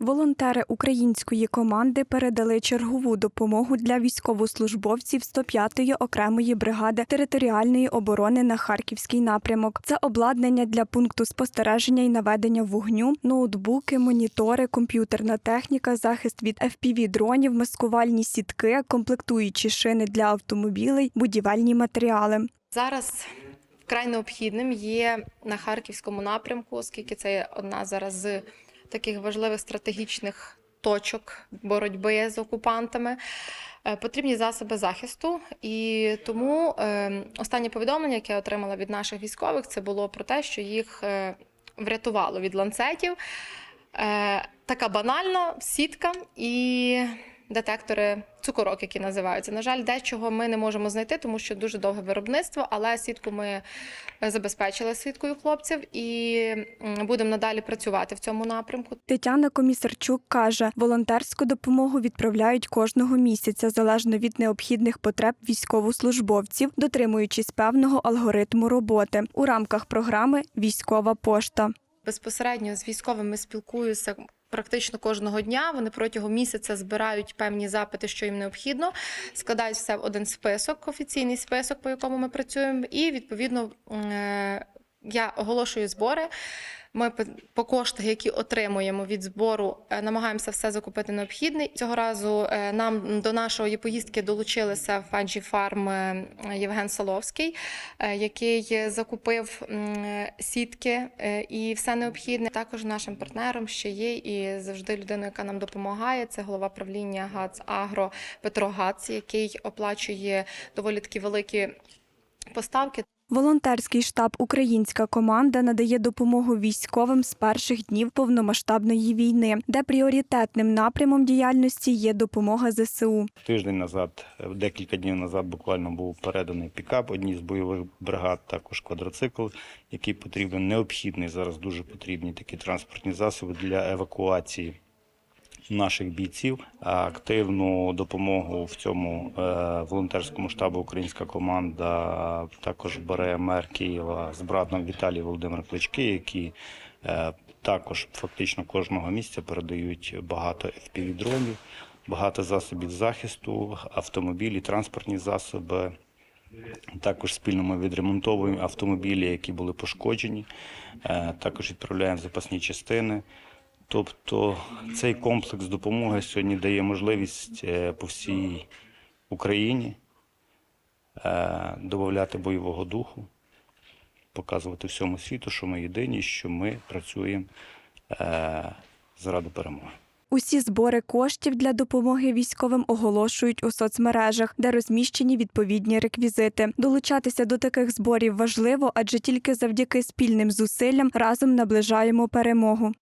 Волонтери української команди передали чергову допомогу для військовослужбовців 105-ї окремої бригади територіальної оборони на Харківський напрямок. Це обладнання для пункту спостереження і наведення вогню, ноутбуки, монітори, комп'ютерна техніка, захист від fpv дронів, маскувальні сітки, комплектуючі шини для автомобілей, будівельні матеріали. Зараз вкрай необхідним є на харківському напрямку, оскільки це одна зараз з таких важливих стратегічних точок боротьби з окупантами. Е, Потрібні засоби захисту, і тому е, останнє повідомлення, яке я отримала від наших військових, це було про те, що їх е, врятувало від ланцетів. Така банальна сітка і детектори цукорок, які називаються. На жаль, дечого ми не можемо знайти, тому що дуже довге виробництво, але сітку ми е, забезпечили сіткою хлопців і будемо надалі працювати в цьому напрямку. Тетяна Комісарчук каже, волонтерську допомогу відправляють кожного місяця залежно від необхідних потреб військовослужбовців, дотримуючись певного алгоритму роботи у рамках програми Військова пошта. Безпосередньо з військовими спілкуюся. Практично кожного дня вони протягом місяця збирають певні запити, що їм необхідно, складають все в один список, офіційний список, по якому ми працюємо, і відповідно е, я оголошую збори. Ми по- коштах, які отримуємо від збору, е, намагаємося все закупити необхідне. Цього разу е, нам до нашої поїздки долучилися Фанджі Фарм е, Євген Соловський, який закупив сітки і все необхідне. Також нашим партнером ще є і завжди людина, яка нам допомагає. Це голова правління ГАЦ Агро Петро Гац, який оплачує доволі такі великі поставки. Волонтерський штаб Українська команда надає допомогу військовим з перших днів повномасштабної війни, де пріоритетним напрямом діяльності є допомога ЗСУ. Тиждень назад, е, декілька днів назад, буквально був переданий пікап одній з бойових бригад, також квадроцикл, який потрібен, необхідний зараз дуже потрібні такі транспортні засоби для евакуації наших бійців. Активну допомогу в цьому е, волонтерському штабу українська команда також бере мер Києва з братом Віталій Володимир Клички, які е, також фактично кожного місяця передають багато FPV-дронів, багато засобів захисту, автомобілі, транспортні засоби. Також спільно ми відремонтовуємо автомобілі, які були пошкоджені. Е, Також відправляємо запасні частини. Тобто цей комплекс допомоги сьогодні дає можливість е, по всій Україні е, додати бойового духу, показувати всьому світу, що ми єдині, що ми працюємо е, заради перемоги. Усі збори коштів для допомоги військовим оголошують у соцмережах, де розміщені відповідні реквізити. Долучатися до таких зборів важливо, адже тільки завдяки спільним зусиллям разом наближаємо перемогу.